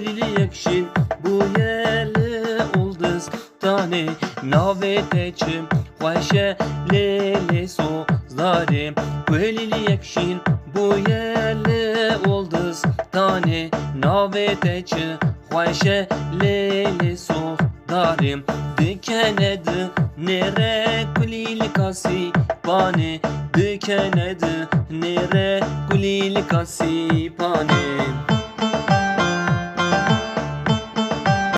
Belili ekşin bu yele olduz tane navetecim Vayşe lele sozlarım Belili ekşin bu yele olduz tane naveteci Vayşe lele sozlarım Dikene de nere kulil kasi Bane dikene de nere kulil kasi